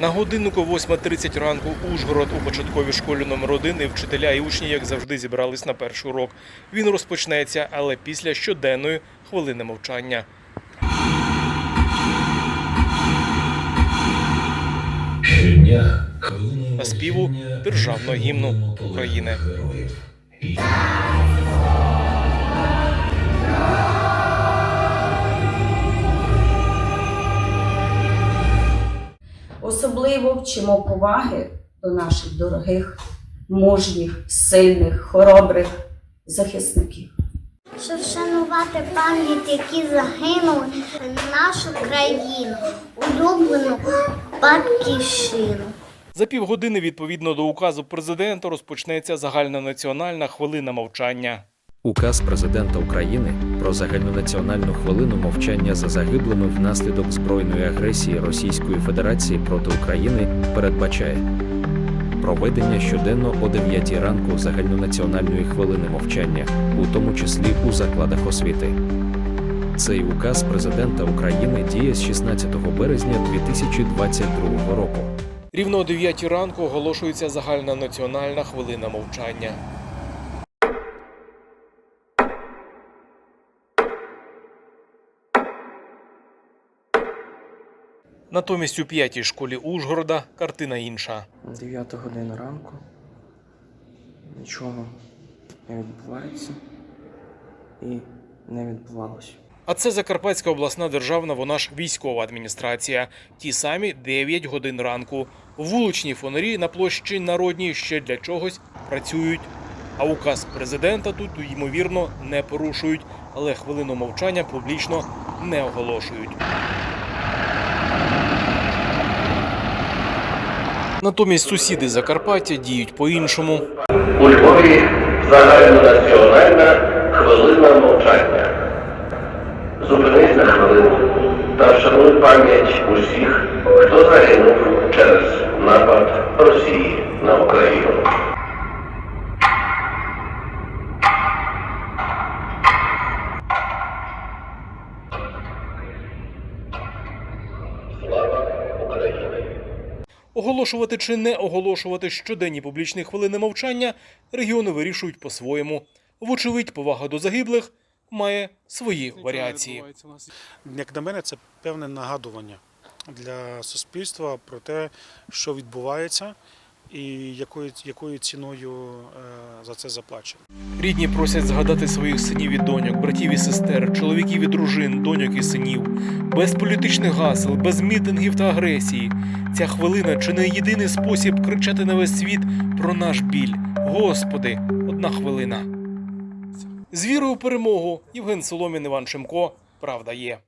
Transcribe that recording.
На годиннику 8.30 ранку Ужгород у початковій школі номер 1 і вчителя і учні, як завжди, зібрались на перший урок. Він розпочнеться, але після щоденної хвилини мовчання. Щодня хвилиною співу державного гімну України. Вчимо поваги до наших дорогих, мужніх, сильних, хоробрих захисників. щоб вшанувати пам'ять, які загинули нашу країну, улюблену батьківщину. За півгодини, відповідно до указу президента, розпочнеться загальнонаціональна хвилина мовчання. Указ президента України про загальнонаціональну хвилину мовчання за загиблими внаслідок збройної агресії Російської Федерації проти України передбачає проведення щоденно о 9 ранку загальнонаціональної хвилини мовчання, у тому числі у закладах освіти. Цей указ президента України діє з 16 березня 2022 року. Рівно о 9 ранку оголошується загальнонаціональна хвилина мовчання. Натомість у п'ятій школі Ужгорода картина інша. 9 година ранку. Нічого не відбувається і не відбувалося. А це Закарпатська обласна державна, вона ж військова адміністрація. Ті самі 9 годин ранку. Вуличні фонарі на площі Народній ще для чогось працюють. А указ президента тут, ймовірно, не порушують, але хвилину мовчання публічно не оголошують. Натомість сусіди Закарпаття діють по-іншому. У Львові загальнонаціональна хвилина мовчання. Зупинись на хвилину та вшануй пам'ять усіх, хто загинув через напад Росії на Україну. Оголошувати чи не оголошувати щоденні публічні хвилини мовчання регіони вирішують по-своєму. Вочевидь, повага до загиблих має свої варіації. Як на мене, це певне нагадування для суспільства про те, що відбувається, і якою, якою ціною е, за це заплачено. Рідні просять згадати своїх синів і доньок, братів і сестер, чоловіків і дружин, доньок і синів, без політичних гасел, без мітингів та агресії. Ця хвилина чи не єдиний спосіб кричати на весь світ про наш біль. Господи, одна хвилина. З вірою в перемогу Євген Соломін, Іван Шимко. Правда є.